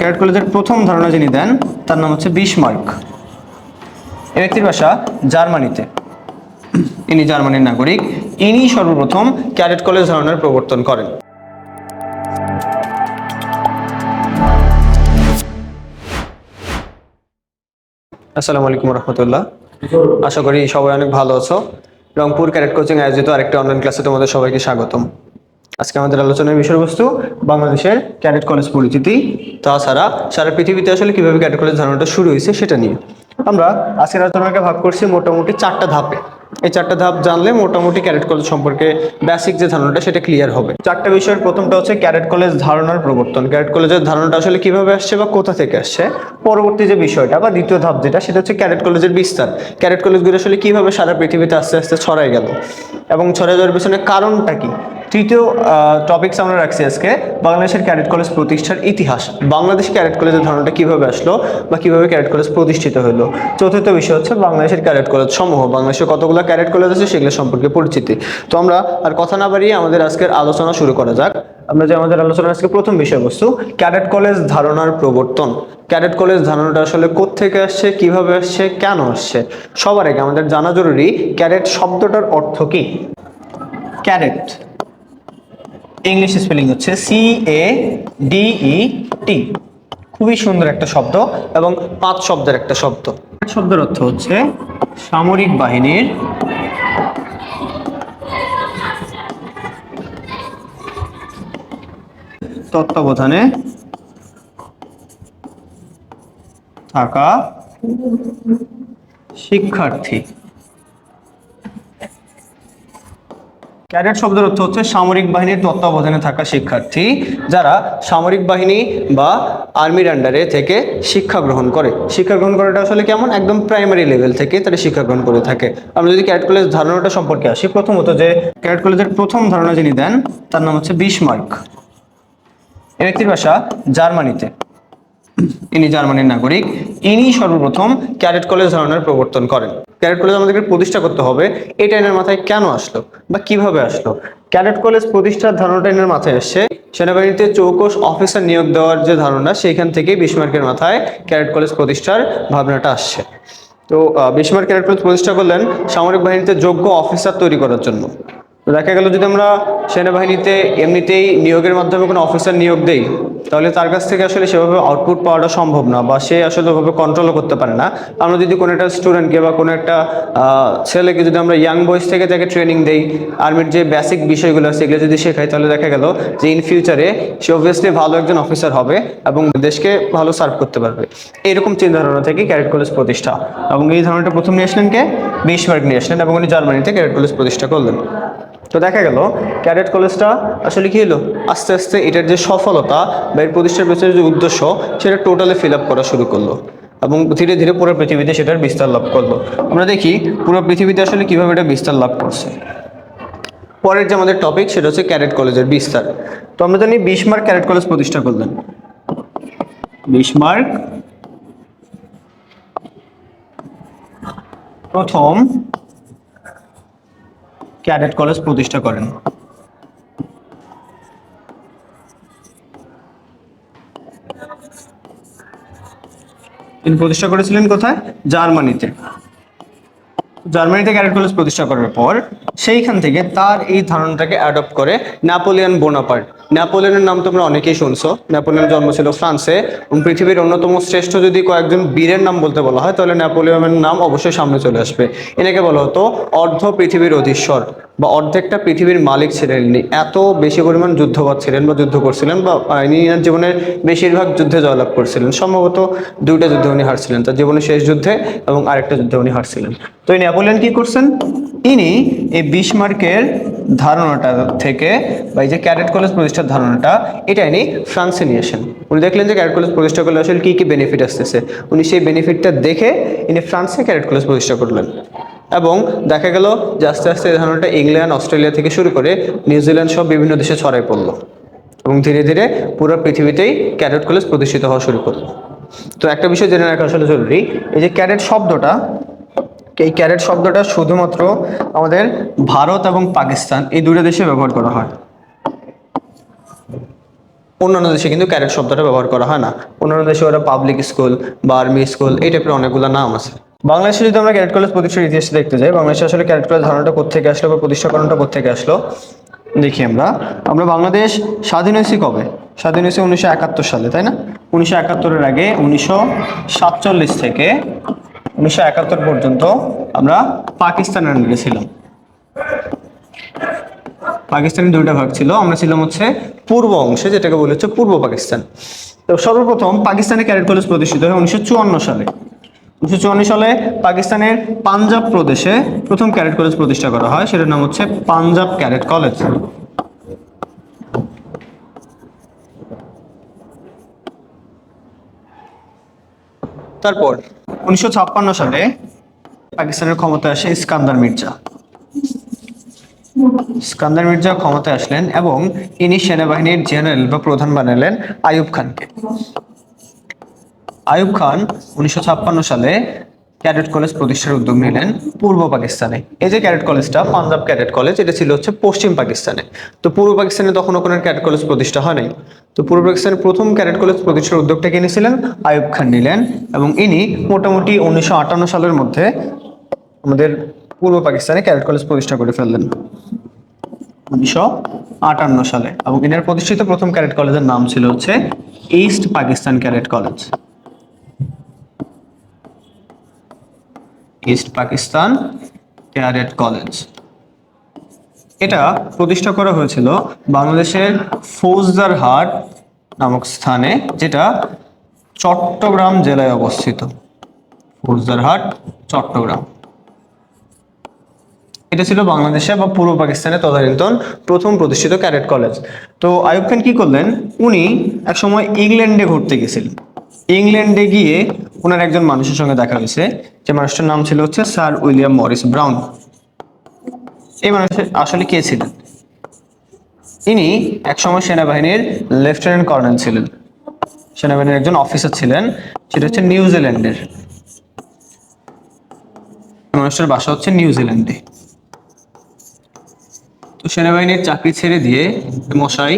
Carat কলেজের প্রথম ধারণা যিনি দেন, তার নাম হচ্ছে বিশমার্ক। এই ব্যক্তির বাসা জার্মানিতে। ইনি জার্মানির নাগরিক। ইনি সর্বপ্রথম ক্যাডেট কলেজ ধারণার প্রবর্তন করেন। আসসালামু আলাইকুম রহমতুল্লাহ। আশা করি সবাই অনেক ভালো আছো। রংপুর ক্যারেট কোচিং আয়োজিত আরেকটি অনলাইন ক্লাসে তোমাদের সবাইকে স্বাগতম। আজকে আমাদের আলোচনার বিষয়বস্তু বাংলাদেশের ক্যাডেট কলেজ পরিচিতি, তাছাড়া সারা পৃথিবীতে আসলে কীভাবে ক্যাডেট কলেজ ধারণাটা শুরু হয়েছে সেটা নিয়ে। আমরা আজকের আলোচনাকে ভাগ করছি মোটামুটি চারটা ধাপে। এই চারটা ধাপ জানলে মোটামুটি ক্যাডেট কলেজ সম্পর্কে বেসিক যে ধারণাটা সেটা ক্লিয়ার হবে। চারটা বিষয়ের প্রথমটা হচ্ছে ক্যাডেট কলেজ ধারণার প্রবর্তন। ক্যাডেট কলেজের ধারণাটা আসলে কীভাবে আসছে বা কোথা থেকে আসছে? পরবর্তী যে বিষয়টা বা দ্বিতীয় ধাপ যেটা, সেটা হচ্ছে ক্যাডেট কলেজের বিস্তার। ক্যাডেট কলেজগুলো আসলে কীভাবে সারা পৃথিবীতে আস্তে আস্তে ছড়াই গেল এবং ছড়াই যাওয়ার পিছনে কারণটা কি? তৃতীয় টপিকস আমরা রাখছি আজকে, বাংলাদেশের ক্যাডেট কলেজ প্রতিষ্ঠার ইতিহাস। বাংলাদেশ ক্যাডেট কলেজের ধারণাটা কীভাবে আসলো বা কীভাবে ক্যাডেট কলেজ প্রতিষ্ঠিত হলো? চতুর্থ বিষয় হচ্ছে বাংলাদেশের ক্যাডেট কলেজ সমূহ। বাংলাদেশে কতগুলো ক্যাডেট কলেজ আছে সেগুলো সম্পর্কে পরিচিতি। তো আমরা আর কথা না বাড়িয়ে আমাদের আজকের আলোচনা শুরু করা যাক। আমরা যে আমাদের আলোচনার আজকে প্রথম বিষয়বস্তু ক্যাডেট কলেজ ধারণার প্রবর্তন। ক্যাডেট কলেজ ধারণাটা আসলে কোত্থেকে আসছে, কীভাবে আসছে, কেন আসছে? সবার আগে আমাদের জানা জরুরি ক্যাডেট শব্দটার অর্থ কি? ক্যাডেট ইংলিশ স্পেলিং হচ্ছে C A D E T খুবই সুন্দর একটা শব্দ এবং পাঁচ শব্দের একটা শব্দ। শব্দের অর্থ হচ্ছে সামরিক বাহিনীর তত্ত্বাবধানে থাকা শিক্ষার্থী। ক্যাডেট শব্দের অর্থ হচ্ছে সামরিক বাহিনীর তত্ত্বাবধানে থাকা শিক্ষার্থী, যারা সামরিক বাহিনী বা আর্মির আন্ডারে থেকে শিক্ষা গ্রহণ করে। শিক্ষা গ্রহণ করাটা আসলে কেমন? একদম প্রাইমারি লেভেল থেকে তারা শিক্ষা গ্রহণ করে থাকে। আমরা যদি ক্যাডেট কলেজ ধারণাটা সম্পর্কে আসি, প্রথমত যে ক্যাডেট কলেজের প্রথম ধারণা যিনি দেন, তার নাম হচ্ছে বিশমার্ক। এই ব্যক্তির বাসা জার্মানিতে। ইনি জার্মানির নাগরিক। ইনি সর্বপ্রথম ক্যাডেট কলেজ ধারণার প্রবর্তন করেন। ক্যাডেট কলেজ আমাদেরকে প্রতিষ্ঠা করতে হবে। এটা এনার মাথায় কেন আসলো বা কীভাবে আসলো? ক্যাডেট কলেজ প্রতিষ্ঠার ধারণাটা এনার মাথায় এসছে সেনাবাহিনীতে চৌকস অফিসার নিয়োগ দেওয়ার যে ধারণা সেইখান থেকেই বিশমার্কের মাথায় ক্যাডেট কলেজ প্রতিষ্ঠার ভাবনাটা আসছে। তো বিশমার্ক ক্যাডেট কলেজ প্রতিষ্ঠা করলেন সামরিক বাহিনীতে যোগ্য অফিসার তৈরি করার জন্য। দেখা গেল যদি আমরা সেনাবাহিনীতে এমনিতেই নিয়োগের মাধ্যমে কোনো অফিসার নিয়োগ দেই তাহলে তার কাছ থেকে আসলে সেভাবে আউটপুট পাওয়াটা সম্ভব না বা সে আসলে ওভাবে কন্ট্রোলও করতে পারে না। আমরা যদি কোনো একটা স্টুডেন্টকে বা কোনো একটা ছেলেকে যদি আমরা ইয়াং বয়স থেকে তাকে ট্রেনিং দেই আর্মির যে বেসিক বিষয়গুলো আছে সেগুলো যদি শেখাই, তাহলে দেখা গেল যে ইন ফিউচারে সে অবভিয়াসলি ভালো একজন অফিসার হবে এবং দেশকে ভালো সার্ভ করতে পারবে। এরকম চিন্তাধারণা থেকে ক্যারেট কলেজ প্রতিষ্ঠা। এবং এই ধরনটা প্রথম নিয়ে আসলেন কে? বিশমার্ক নিয়ে আসলেন এবং উনি জার্মানিতে ক্যারেট কলেজ প্রতিষ্ঠা করলেন। তো দেখা গেল ক্যাডেট কলেজটা আসলে কি হলো? আস্তে আস্তে এটার যে সফলতা বা এর প্রতিষ্ঠার পেছনের যে উদ্দেশ্য, সেটা টোটালি ফিল আপ করা শুরু করল এবং ধীরে ধীরে পুরো পৃথিবীতে সেটার বিস্তার লাভ করল। আমরা দেখি পুরো পৃথিবীতে আসলে কীভাবে এটা বিস্তার লাভ করছে। পরের যে আমাদের টপিক সেটা হচ্ছে ক্যারেট কলেজের বিস্তার। তো আমরা জানি বিশমার্ক ক্যারেট কলেজ প্রতিষ্ঠা করলেন। বিশমার্ক প্রথম ক্যাডেট কলেজ প্রতিষ্ঠা করেন। তিনি প্রতিষ্ঠা করেছিলেন কোথায়? জার্মানিতে। জার্মানিতে ক্যারেট কলেজ প্রতিষ্ঠা করার পর সেইখান থেকে তার এই ধারণাটাকে অ্যাডপ্ট করে নাপোলিয়ান বোনাপার্ট নেপোলিয়নের নাম তোমরা অনেকেই শুনছো। নেপোলিয়নের জন্ম ছিল ফ্রান্সে। এবং পৃথিবীর অন্যতম শ্রেষ্ঠ যদি কয়েকজন বীরের নাম বলতে বলা হয়, তাহলে নেপোলিয়নের নাম অবশ্যই সামনে চলে আসবে। এনাকে বলা হতো অর্ধ পৃথিবীর অধীশ্বর বা অর্ধেকটা পৃথিবীর মালিক ছিলেন ইনি। এত বেশি পরিমাণ যুদ্ধবাদ ছিলেন বা যুদ্ধ করছিলেন বা ইনি জীবনের বেশিরভাগ যুদ্ধে জয়লাভ করছিলেন। সম্ভবত দুইটা যুদ্ধে উনি হারছিলেন, তার জীবনের শেষ যুদ্ধে এবং আরেকটা যুদ্ধে উনি হারছিলেন। তো এই নেপোলিয়ন কি করছেন? ইনি এই বিশমার্কের ধারণাটা থেকে বা এই যে ক্যাডেট কলেজ প্রতিষ্ঠার ধারণাটা এটা ইনি ফ্রান্সে নিয়ে আসেন উনি দেখলেন যে ক্যাডেট কলেজ প্রতিষ্ঠা করলে আসলে কী কী বেনিফিট আসতেছে। উনি সেই বেনিফিটটা দেখে ইনি ফ্রান্সে ক্যাডেট কলেজ প্রতিষ্ঠা করলেন। এবং দেখা গেল যে আস্তে আস্তে এই ধারণাটা ইংল্যান্ড, অস্ট্রেলিয়া থেকে শুরু করে নিউজিল্যান্ড সব বিভিন্ন দেশে ছড়াই পড়ল। এবং ধীরে ধীরে পুরো পৃথিবীতেই ক্যাডেট কলেজ প্রতিষ্ঠিত হওয়া শুরু করল। তো একটা বিষয় জেনে রাখা আসলে জরুরি, এই যে ক্যাডেট শব্দটা এই ক্যারেট শব্দটা শুধুমাত্র আমাদের ভারত এবং পাকিস্তান এই দুটো দেশে ব্যবহার করা হয়। অন্যান্য দেশে কিন্তু ক্যারেট শব্দটা ব্যবহার করা হয় না। অন্যান্য দেশে ওরা পাবলিক স্কুল বা আর্মি স্কুল এই টাইপের অনেকগুলো নাম আছে। বাংলাদেশে যদি আমরা ক্যারেট কলেজ প্রতিষ্ঠার ইতিহাস দেখতে যাই, বাংলাদেশে আসলে ক্যারেট কলেজ ধারণাটা কোথেকে আসলো বা প্রতিষ্ঠাকরণটা কোথেকে আসলো, দেখি আমরা। আমরা বাংলাদেশ স্বাধীন হয়েছি কবে? স্বাধীন হয়েছে উনিশশো একাত্তর সালে, তাই না? উনিশশো একাত্তরের আগে উনিশশো সাতচল্লিশ থেকে উনিশশো একাত্তর পর্যন্ত আমরা পাকিস্তানের আন্ডারে ছিলাম। পাকিস্তানের দুইটা ভাগ ছিল, আমরা ছিলাম হচ্ছে পূর্ব অংশে, যেটাকে বলে হচ্ছে পূর্ব পাকিস্তান। তো সর্বপ্রথম পাকিস্তানে ক্যাডেট কলেজ প্রতিষ্ঠিত হয় উনিশশো চুয়ান্ন সালে। উনিশশো চুয়ান্ন সালে পাকিস্তানের পাঞ্জাব প্রদেশে প্রথম ক্যাডেট কলেজ প্রতিষ্ঠা করা হয়, সেটার নাম হচ্ছে পাঞ্জাব ক্যাডেট কলেজ। তারপর, উনিশশো ছাপ্পান্ন সালে পাকিস্তানের ক্ষমতায় আসে ইস্কান্দার মির্জা। স্কান্দার মির্জা ক্ষমতায় আসলেন এবং ইনি সেনাবাহিনীর জেনারেল বা প্রধান বানালেন আয়ুব খানকে। আয়ুব খান উনিশশো ছাপ্পান্ন সালে ক্যাডেট কলেজ প্রতিষ্ঠার উদ্যোগ নিলেন পূর্ব পাকিস্তানে। এই যে ক্যাডেট কলেজটা, পাঞ্জাব ক্যাডেট কলেজ, এটা ছিল হচ্ছে পশ্চিম পাকিস্তানে। তো পূর্ব পাকিস্তানে তখনও কোনো ক্যাডেট কলেজ প্রতিষ্ঠা হয় নাই। তো পূর্ব পাকিস্তানের প্রথম ক্যাডেট কলেজ প্রতিষ্ঠার উদ্যোগটা কে নিয়েছিলেন? আইয়ুব খান নিলেন এবং ইনি মোটামুটি উনিশশো আটান্ন সালের মধ্যে আমাদের পূর্ব পাকিস্তানে ক্যাডেট কলেজ প্রতিষ্ঠা করে ফেললেন। উনিশশো আটান্ন সালে এবং এনার প্রতিষ্ঠিত প্রথম ক্যাডেট কলেজের নাম ছিল হচ্ছে east Pakistan cadet college east Pakistan cadet college এটা প্রতিষ্ঠা করা হয়েছিল বাংলাদেশের ফৌজদারহাট নামক স্থানে, যেটা চট্টগ্রাম জেলায় অবস্থিত। ফৌজদারহাট, চট্টগ্রাম। এটা ছিল বাংলাদেশে বা পূর্ব পাকিস্তানে তদানীন্তন প্রথম প্রতিষ্ঠিত ক্যাডেট কলেজ। তো আইয়ুব খান কি করলেন? উনি একসময় ইংল্যান্ডে ঘুরতে গেছিলেন। ইংল্যান্ডে গিয়ে ওনার একজন মানুষের সঙ্গে দেখা হয়েছে। যে মানুষটার নাম ছিল হচ্ছে স্যার উইলিয়াম মরিস ব্রাউন। এই মানুষের আসলে কে ছিলেন? ইনি একসময় সেনাবাহিনীর লেফটেন্যান্ট কর্নেল ছিলেন। সেনাবাহিনীর একজন অফিসার ছিলেন, সেটা হচ্ছে নিউজিল্যান্ডের। মানুষটার বাসা হচ্ছে নিউজিল্যান্ডে। তো সেনাবাহিনীর চাকরি ছেড়ে দিয়ে মশাই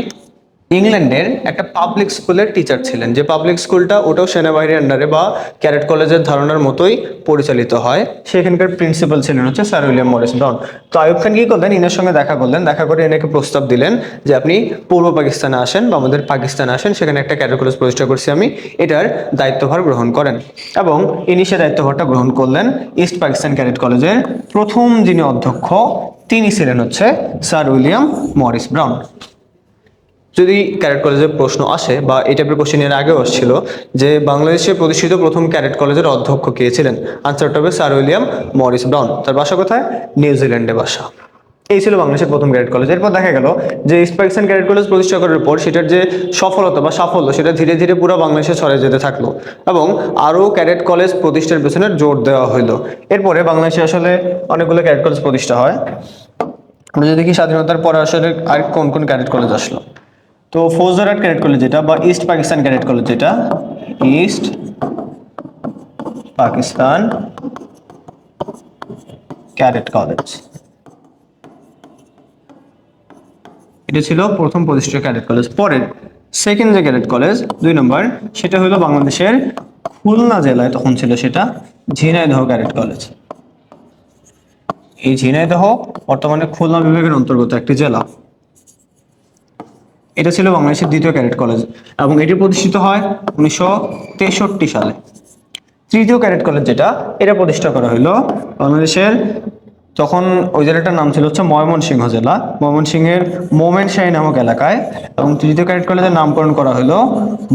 ইংল্যান্ডের একটা পাবলিক স্কুলের টিচার ছিলেন, যে পাবলিক স্কুলটা ওটাও সেনাবাহিনীর আন্ডারে বা ক্যারেট কলেজের ধারণার মতোই পরিচালিত হয়। সেখানকার প্রিন্সিপাল ছিলেন হচ্ছে স্যার উইলিয়াম মরিস ব্রাউন। তো আয়ুব খান কি করলেন? ইনার সঙ্গে দেখা করলেন, দেখা করে এনাকে প্রস্তাব দিলেন যে আপনি পূর্ব পাকিস্তানে আসেন বা আমাদের পাকিস্তানে আসেন, সেখানে একটা ক্যাডেট কলেজ প্রতিষ্ঠা করছি আমি, এটার দায়িত্বভার গ্রহণ করেন। এবং ইনি সে দায়িত্বভারটা গ্রহণ করলেন ইস্ট পাকিস্তান ক্যারেট কলেজের প্রথম যিনি অধ্যক্ষ, তিনি ছিলেন হচ্ছে স্যার উইলিয়াম মরিস ব্রাউন। যদি ক্যারেট কলেজের প্রশ্ন আসে বা এই টাইপের কোশ্চেন এর আগেও আসছিল যে বাংলাদেশে প্রতিষ্ঠিত প্রথম ক্যারেট কলেজের অধ্যক্ষ কে ছিলেন? আনসারটা হবে স্যার উইলিয়াম মরিস ব্রাউন। তার বাসা কোথায়? নিউজিল্যান্ডে বাসা। এই ছিল বাংলাদেশের প্রথম ক্যাডেট কলেজ। এরপর দেখা গেল যে ইস্ট পাকিস্তান ক্যাডেট কলেজ প্রতিষ্ঠা করার পর সেটার যে সফলতা বা সাফল্য, সেটা ধীরে ধীরে পুরো বাংলাদেশে ছড়িয়ে যেতে থাকল এবং আরও ক্যাডেট কলেজ প্রতিষ্ঠার পেছনে জোর দেওয়া হইল। এরপরে বাংলাদেশে আসলে অনেকগুলো ক্যাডেট কলেজ প্রতিষ্ঠা হয়। আমরা যদি দেখি স্বাধীনতার পরে আসলে আর কোন কোন ক্যাডেট কলেজ আসলো? তো ফৌজদারহাট ক্যাডেট কলেজ যেটা বা ইস্ট পাকিস্তান ক্যাডেট কলেজ যেটা। ইস্ট পাকিস্তান ক্যাডেট কলেজ এটা ছিল প্রথম প্রতিষ্ঠিত ক্যাডেট কলেজ পরের সেকেন্ড যে ক্যাডেট কলেজ দুই নম্বর, সেটা হলো বাংলাদেশের খুলনা জেলায় তখন ছিল সেটা ঝিনাইদহ ক্যাডেট কলেজ এই ঝিনাইদহ বর্তমানে খুলনা বিভাগের অন্তর্গত একটি জেলা। এটা ছিল বাংলাদেশের দ্বিতীয় ক্যাডেট কলেজ এবং এটি প্রতিষ্ঠিত হয় উনিশশো তেষট্টি সালে। তৃতীয় ক্যাডেট কলেজ যেটা, এটা প্রতিষ্ঠা করা হলো বাংলাদেশের তখন ওই জেলাটার নাম ছিল হচ্ছে ময়মনসিংহ জেলা। ময়মনসিংহের মোমেন শাহী নামক এলাকায় এবং তৃতীয় ক্যাডেট কলেজের নামকরণ করা হলো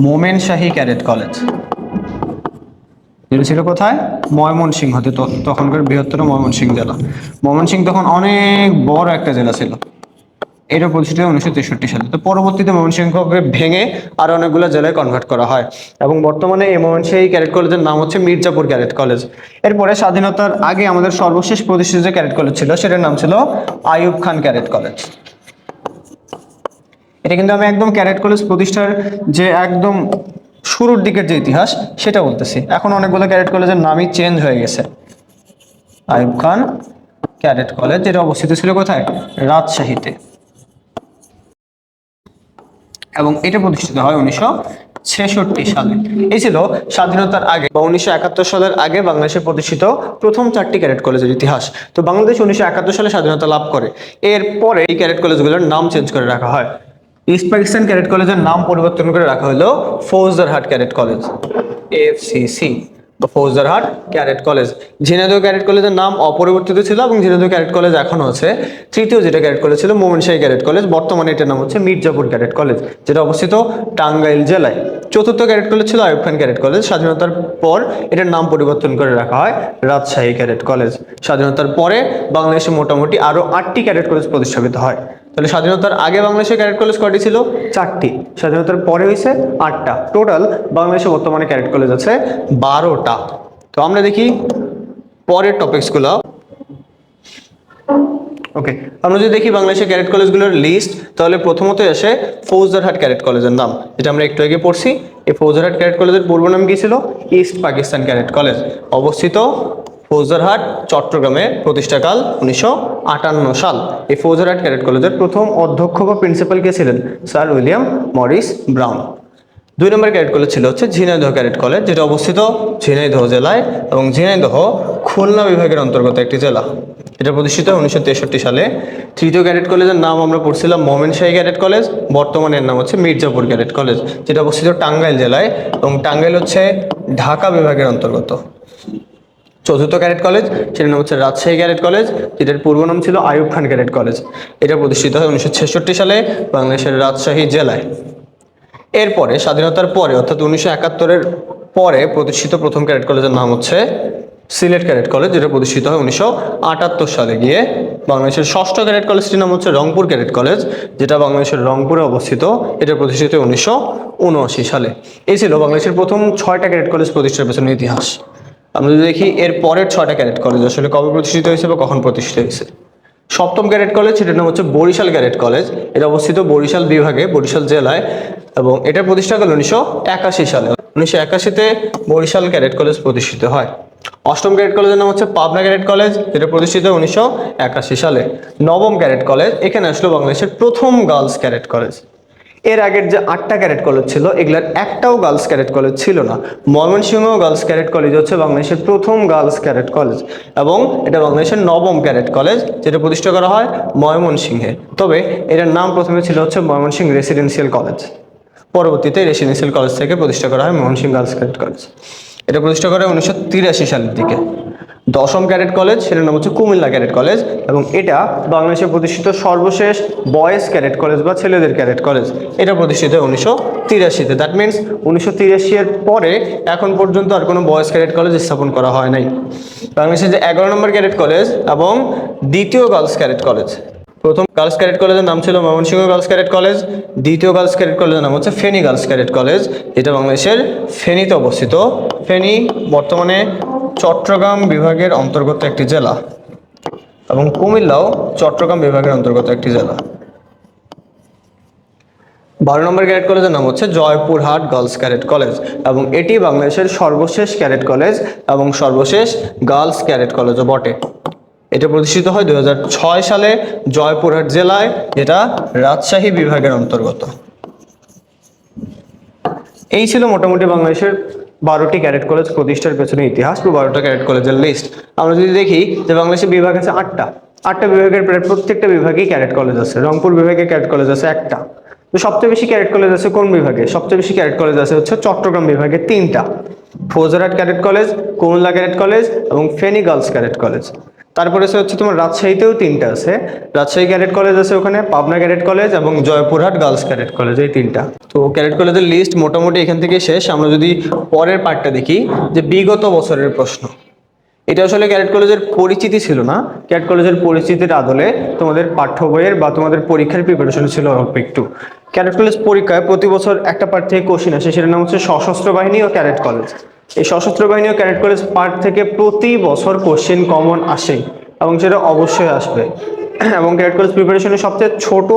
মোমেন শাহী ক্যাডেট কলেজ। এটা ছিল কোথায়? ময়মনসিংহতে তখনকার বৃহত্তর ময়মনসিংহ জেলা। ময়মনসিংহ তখন অনেক বড় একটা জেলা ছিল। এটা প্রতিষ্ঠিত উনিশশো তেষট্টি সালে। তো পরবর্তীতে ময়মনসিংহকে ভেঙে আরও অনেকগুলো জেলায় কনভার্ট করা হয়। এবং বর্তমানে এই ময়মনসিংহ ক্যাডেট কলেজের নাম হচ্ছে মির্জাপুর ক্যাডেট কলেজ এরপরে স্বাধীনতার আগে আমাদের সর্বশেষ প্রতিষ্ঠিত যে ক্যাডেট কলেজ ছিল, সেটার নাম ছিল আইয়ুব খান ক্যাডেট কলেজ এটা কিন্তু আমি একদম ক্যাডেট কলেজ প্রতিষ্ঠার যে একদম শুরুর দিকের যে ইতিহাস, সেটা বলতেছি। এখন অনেকগুলো ক্যাডেট কলেজের নামই চেঞ্জ হয়ে গেছে। আইয়ুব খান ক্যাডেট কলেজ যেটা অবস্থিত ছিল কোথায়? রাজশাহীতে। এবং এটা প্রতিষ্ঠিত হয় উনিশশো ছেষট্টি সালে। এই ছিল স্বাধীনতার আগে বা উনিশশো একাত্তর সালের আগে বাংলাদেশে প্রতিষ্ঠিত প্রথম চারটি ক্যারেট কলেজের ইতিহাস। তো বাংলাদেশ উনিশশো একাত্তর সালে স্বাধীনতা লাভ করে। এরপরে এই ক্যারেট কলেজগুলোর নাম চেঞ্জ করে রাখা হয়। ইস্ট পাকিস্তান ক্যারেট কলেজের নাম পরিবর্তন করে রাখা হলো Faujdarhat cadet college F FCC. Faujdarhat cadet college Jhenaidah cadet কলেজের নাম অপরিবর্তিত ছিল এবং ঝিনাইদহ ক্যারেট কলেজ এখনও আছে। তৃতীয় যেটা ক্যাডেট কলেজ ছিল মোমেনশাহী ক্যারেট কলেজ বর্তমানে এটার নাম হচ্ছে মির্জাপুর ক্যারেট কলেজ যেটা অবস্থিত টাঙ্গাইল জেলায়। চতুর্থ ক্যারেট কলেজ ছিল আয়ুব খান ক্যাডেট কলেজ স্বাধীনতার পর এটার নাম পরিবর্তন করে রাখা হয় রাজশাহী ক্যারেট কলেজ স্বাধীনতার পরে বাংলাদেশে মোটামুটি আরও আটটি ক্যারেট কলেজ প্রতিষ্ঠাপিত হয়। তাহলে স্বাধীনতার আগে বাংলাদেশে ক্যাডেট কলেজ কটি ছিল? চারটি। স্বাধীনতার পরে হয়েছে আটটা। টোটাল বাংলাদেশে বর্তমানে ক্যাডেট কলেজ আছে বারোটা। তো আমরা দেখি পরের টপিকসগুলো ওকে আমরা যদি দেখি বাংলাদেশের ক্যাডেট কলেজগুলোর লিস্ট তাহলে প্রথমত আসে ফৌজদারহাট ক্যাডেট কলেজের নাম, যেটা আমরা একটু আগে পড়ছি। এই ফৌজদারহাট ক্যাডেট কলেজের পূর্ব নাম কি ছিল? ইস্ট পাকিস্তান ক্যাডেট কলেজ অবস্থিত ফৌজদারহাট চট্টগ্রামে প্রতিষ্ঠাকাল উনিশশো আটান্ন সাল। এই ফৌজারহাট ক্যাডেট কলেজের প্রথম অধ্যক্ষ বা প্রিন্সিপাল কে ছিলেন? Sir William Morris Brown. দুই নম্বর ক্যাডেট কলেজ ছিল হচ্ছে ঝিনাইদহ ক্যাডেট কলেজ, যেটা অবস্থিত ঝিনাইদহ জেলায় এবং ঝিনাইদহ খুলনা বিভাগের অন্তর্গত একটি জেলা। এটা প্রতিষ্ঠিত উনিশশো তেষট্টি সালে। তৃতীয় ক্যাডেট কলেজের নাম আমরা পড়ছিলাম মোমেনশাহী ক্যাডেট কলেজ, বর্তমানে এর নাম হচ্ছে মির্জাপুর ক্যাডেট কলেজ, যেটা অবস্থিত টাঙ্গাইল জেলায় এবং টাঙ্গাইল হচ্ছে ঢাকা বিভাগের অন্তর্গত। চতুর্থ ক্যাডেট কলেজ, সেটার নাম হচ্ছে রাজশাহী ক্যাডেট কলেজ, যেটার পূর্ব নাম ছিল আইয়ুব খান ক্যাডেট কলেজ। এটা প্রতিষ্ঠিত হয় উনিশশো ছেষট্টি সালে বাংলাদেশের রাজশাহী জেলায়। এরপরে, স্বাধীনতার পরে, অর্থাৎ উনিশশো একাত্তরের পরে প্রতিষ্ঠিত প্রথম ক্যাডেট কলেজের নাম হচ্ছে সিলেট ক্যাডেট কলেজ, যেটা প্রতিষ্ঠিত হয় উনিশশো আটাত্তর সালে গিয়ে। বাংলাদেশের ষষ্ঠ ক্যাডেট কলেজটির নাম হচ্ছে রংপুর ক্যাডেট কলেজ, যেটা বাংলাদেশের রংপুরে অবস্থিত। এটা প্রতিষ্ঠিত হয় উনিশশো সালে। এই ছিল বাংলাদেশের প্রথম ছয়টা ক্যাডেট কলেজ প্রতিষ্ঠার পেছনে ইতিহাস। আমরা যদি দেখি, এর পরের ছয়টা ক্যাডেট কলেজ আসলে কবে প্রতিষ্ঠিত হয়েছে বা কখন প্রতিষ্ঠিত হয়েছে? সপ্তম ক্যাডেট কলেজ, সেটার নাম হচ্ছে বরিশাল ক্যাডেট কলেজ। এটা অবস্থিত বরিশাল বিভাগে, বরিশাল জেলায়, এবং এটার প্রতিষ্ঠা কাল উনিশশো একাশি সালে। উনিশশো একাশিতে বরিশাল ক্যাডেট কলেজ প্রতিষ্ঠিত হয়। অষ্টম ক্যাডেট কলেজের নাম হচ্ছে পাবনা ক্যাডেট কলেজ, যেটা প্রতিষ্ঠিত উনিশশো একাশি সালে। নবম ক্যাডেট কলেজ, এখানে আসলো বাংলাদেশের প্রথম গার্লস ক্যাডেট কলেজ। এর আগের যে আটটা ক্যারেট কলেজ ছিল, এগুলার একটাও গার্লস ক্যারেট কলেজ ছিল না। ময়মনসিংহ গার্লস ক্যারেট কলেজ হচ্ছে বাংলাদেশের প্রথম গার্লস ক্যারেট কলেজ এবং এটা বাংলাদেশের নবম ক্যারেট কলেজ যেটা প্রতিষ্ঠা করা হয় ময়মনসিংহে। তবে এটার নাম প্রথমে ছিল হচ্ছে ময়মনসিংহ রেসিডেন্সিয়াল কলেজ পরবর্তীতে রেসিডেন্সিয়াল কলেজ থেকে প্রতিষ্ঠা করা হয় ময়মনসিংহ গার্লস ক্যারেট কলেজ এটা প্রতিষ্ঠা করা হয় উনিশশো তিরাশি সালের দিকে। দশম ক্যাডেট কলেজ, সেটার নাম হচ্ছে কুমিল্লা ক্যাডেট কলেজ এবং এটা বাংলাদেশে প্রতিষ্ঠিত সর্বশেষ বয়েজ ক্যাডেট কলেজ বা ছেলেদের ক্যাডেট কলেজ। এটা প্রতিষ্ঠিত হয় উনিশশো তিরাশিতে। দ্যাট মিনস উনিশশো পরে এখন পর্যন্ত আর কোনো বয়েজ ক্যাডেট কলেজ স্থাপন করা হয় নাই। বাংলাদেশের যে এগারো নম্বর ক্যাডেট কলেজ এবং দ্বিতীয় গার্লস ক্যাডেট কলেজ। প্রথম গার্লস ক্যাডেট কলেজের নাম ছিল ময়মনসিংহ গার্লস ক্যাডেট কলেজ। দ্বিতীয় গার্লস ক্যাডেট কলেজের নাম হচ্ছে ফেনী গার্লস ক্যাডেট কলেজ। যেটা বাংলাদেশের ফেনীতে অবস্থিত। ফেনী বর্তমানে চট্টগ্রাম বিভাগের অন্তর্গত একটি জেলা এবং কুমিল্লাও চট্টগ্রাম বিভাগের অন্তর্গত একটি জেলা। বারো নম্বর ক্যাডেট কলেজের নাম হচ্ছে জয়পুরহাট গার্লস ক্যাডেট কলেজ এবং এটি বাংলাদেশের সর্বশেষ ক্যাডেট কলেজ এবং সর্বশেষ গার্লস ক্যাডেট কলেজও বটে। এটা প্রতিষ্ঠিত হয় দুই হাজার ছয় সালে জয়পুরহাট জেলায়, যেটা রাজশাহী বিভাগের অন্তর্গত। এই ছিল মোটামুটি বাংলাদেশের বারোটি ক্যাডেট কলেজ প্রতিষ্ঠার পেছনে ইতিহাস বা বারোটা ক্যাডেট কলেজের লিস্ট আমরা যদি দেখি যে বাংলাদেশের বিভাগ আছে আটটা। আটটা বিভাগের প্রায় প্রত্যেকটা বিভাগেই ক্যাডেট কলেজ আছে। রংপুর বিভাগে ক্যাডেট কলেজ আছে একটা। তো সবচেয়ে বেশি ক্যাডেট কলেজ আছে কোন বিভাগে? সবচেয়ে বেশি ক্যাডেট কলেজ আছে হচ্ছে চট্টগ্রাম বিভাগে তিনটা। Faujdarhat cadet college, Cumilla cadet college এবং ফেনি গার্লস ক্যাডেট কলেজ। তারপরে সে হচ্ছে তোমার রাজশাহীতেও তিনটা আছে। রাজশাহী ক্যাডেট কলেজ আছে ওখানে, পাবনা ক্যাডেট কলেজ এবং জয়পুরহাট গার্লস ক্যাডেট কলেজ এই তিনটা। তো ক্যাডেট কলেজের লিস্ট মোটামুটি এখান থেকে শেষ। আমরা যদি পরের পার্টটা দেখি, যে বিগত বছরের প্রশ্ন। এটা আসলে ক্যাডেট কলেজের পরিচিতি ছিল না। ক্যাডেট কলেজের পরিচিতির আদলে তোমাদের পাঠ্য বইয়ের বা তোমাদের পরীক্ষার প্রিপারেশন ছিল অল্প একটু। ক্যাডেট কলেজ পরীক্ষায় প্রতি বছর একটা পার্ট থেকে কোশ্চিন আসে, সেটার নাম হচ্ছে সশস্ত্র বাহিনী ও ক্যাডেট কলেজ। এই সশস্ত্র বাহিনী ও ক্যাডেট কলেজ পার্ট থেকে প্রতি বছর কোশ্চেন কমন আসে এবং সেটা অবশ্যই আসবে। এবং ক্যাডেট কলেজ প্রিপারেশনের সবচেয়ে ছোট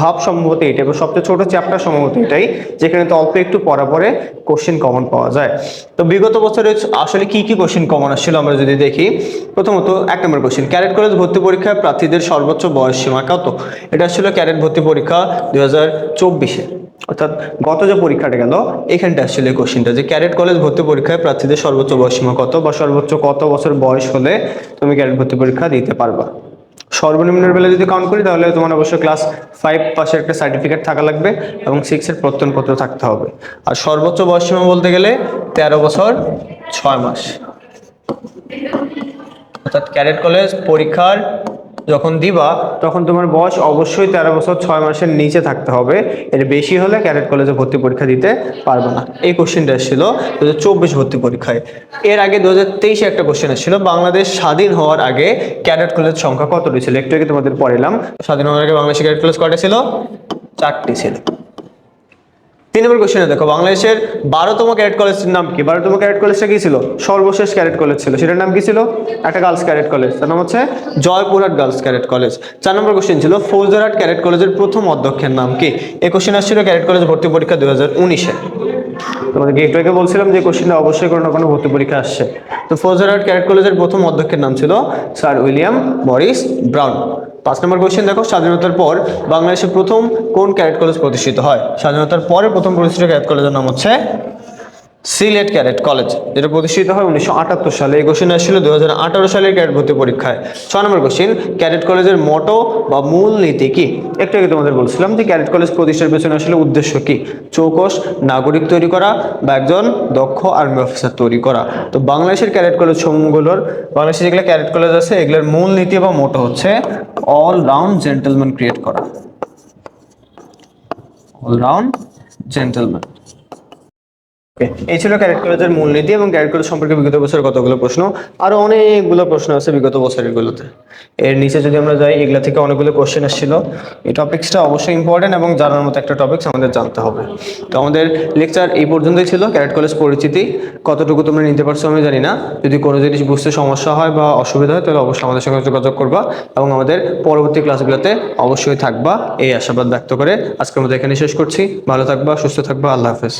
ধাপ সম্ভবত এটা এবং সবচেয়ে ছোট চ্যাপ্টার সম্ভবত এটাই, যেখানে তো অল্প একটু পড়া পরে কোশ্চেন কমন পাওয়া যায়। তো বিগত বছরে আসলে কি কি কোশ্চেন কমন আসছিল আমরা যদি দেখি, প্রথমত এক নম্বর কোশ্চেন, ক্যাডেট কলেজ ভর্তি পরীক্ষায় প্রার্থীদের সর্বোচ্চ বয়স সীমা কত? এটা ছিল ক্যাডেট ভর্তি পরীক্ষা দু হাজার চব্বিশে। অর্থাৎ গত যে পরীক্ষাটা গেল এখানটা আসছিল এই কোশ্চেনটা যে ক্যাডেট কলেজ ভর্তি পরীক্ষায় প্রার্থীদের সর্বোচ্চ বয়সীমা কত বা সর্বোচ্চ কত বছর বয়স হলে তুমি ক্যাডেট ভর্তি পরীক্ষা দিতে পারবা? সর্বনিম্নের বেলা যদি কাউন্ট করি, তাহলে তোমার অবশ্যই ক্লাস ফাইভ পাশের একটা সার্টিফিকেট থাকা লাগবে এবং সিক্সের প্রত্যয়নপত্র থাকতে হবে। আর সর্বোচ্চ বয়সীমা বলতে গেলে তেরো বছর ছয় মাস। অর্থাৎ ক্যাডেট কলেজ পরীক্ষার যখন দিবা, তখন তোমার বয়স অবশ্যই তেরো বছর ছয় মাসের নিচে থাকতে হবে। এর বেশি হলে ক্যাডেট কলেজে ভর্তি পরীক্ষা দিতে পারবে না। এই কোশ্চেনটা এসেছিল দু হাজার চব্বিশ ভর্তি পরীক্ষায়। এর আগে দু হাজার তেইশে একটা কোশ্চেন এসেছিল, বাংলাদেশ স্বাধীন হওয়ার আগে ক্যাডেট কলেজ সংখ্যা কতটি ছিল? একটু আগে তোমাদের পড়িলাম স্বাধীন হওয়ার আগে বাংলাদেশে ক্যাডেট কলেজ কটা ছিল? চারটি ছিল। তিন নম্বর কোশ্চেনে দেখো, বাংলাদেশের বারোতম ক্যারেট কলেজের নাম কি? বারোতম ক্যারেট কলেজটা কি ছিল? সর্বশেষ ক্যারেট কলেজ ছিল। সেটার নাম কি ছিল? একটা গার্লস ক্যারেট কলেজ তার নাম হচ্ছে জয়পুরহাট গার্লস ক্যারেট কলেজ চার নম্বর কোশ্চেন ছিল ফৌজদারহাট ক্যারেট কলেজের প্রথম অধ্যক্ষের নাম কি? এই কোশ্চেন আসছিল ক্যারেট কলেজ ভর্তি পরীক্ষা দু হাজার উনিশে। তোমাদেরকে একটু আগে বলছিলাম যে কোশ্চেনটা অবশ্যই কোনো না কোনো, ভর্তি পরীক্ষা আসছে। তো ফৌজারহাট ক্যারেট কলেজের প্রথম অধ্যক্ষের নাম ছিল স্যার উইলিয়াম মরিস ব্রাউন পাঁচ নম্বর কোয়েশ্চেন দেখো, স্বাধীনতার পর বাংলাদেশে প্রথম কোন ক্যারেট কলেজ প্রতিষ্ঠিত হয়? স্বাধীনতার পরে প্রথম প্রতিষ্ঠিত ক্যারেট কলেজের নাম হচ্ছে সিলেট ক্যাডেট কলেজ, যেটা প্রতিষ্ঠিত হয় উনিশশো আটাত্তর সালে। এই কোশ্চেন আসছিল দু হাজার আঠারো সালের ক্যাডেট ভর্তি পরীক্ষায়। ছ নম্বর কোশ্চেন, ক্যাডেট কলেজের মটো বা মূল নীতি কি? একটু আগে তোমাদের বলছিলাম যে ক্যাডেট কলেজ প্রতিষ্ঠার পেছনে আসলে উদ্দেশ্য কি? চৌকস, নাগরিক তৈরি করা বা একজন দক্ষ আর্মি অফিসার তৈরি করা। তো বাংলাদেশের ক্যাডেট কলেজ সমূহগুলোর বাংলাদেশের যেগুলো ক্যাডেট কলেজ আছে, এগুলোর মূল নীতি বা মোটো হচ্ছে অলরাউন্ড জেন্টেলম্যান ক্রিয়েট করা। অলরাউন্ড জেন্টেলম্যান এই ছিল ক্যারেট কলেজের মূলনীতি এবং ক্যারেট কলেজ সম্পর্কে বিগত বছরের কতগুলো প্রশ্ন? আরও অনেকগুলো প্রশ্ন আছে বিগত বছরের গুলোতে এর নিচে যদি আমরা যাই, এগুলা থেকে অনেকগুলো কোশ্চেন এসেছিল। এই টপিক্সটা অবশ্যই ইম্পর্টেন্ট এবং জানার মতো একটা টপিক্স আমাদের জানতে হবে। তো আমাদের লেকচার এই পর্যন্তই ছিল ক্যারেট কলেজ পরিচিতি। কতটুকু তোমরা নিতে পারছ আমি জানি না। যদি কোনো জিনিস বুঝতে সমস্যা হয় বা অসুবিধা হয়, তাহলে অবশ্যই আমাদের সঙ্গে যোগাযোগ করবা এবং আমাদের পরবর্তী ক্লাসগুলোতে অবশ্যই থাকবা। এই আশাবাদ ব্যক্ত করে আজকের মতো এখানে শেষ করছি। ভালো থাকবা, সুস্থ থাকবা, আল্লাহ হাফেজ।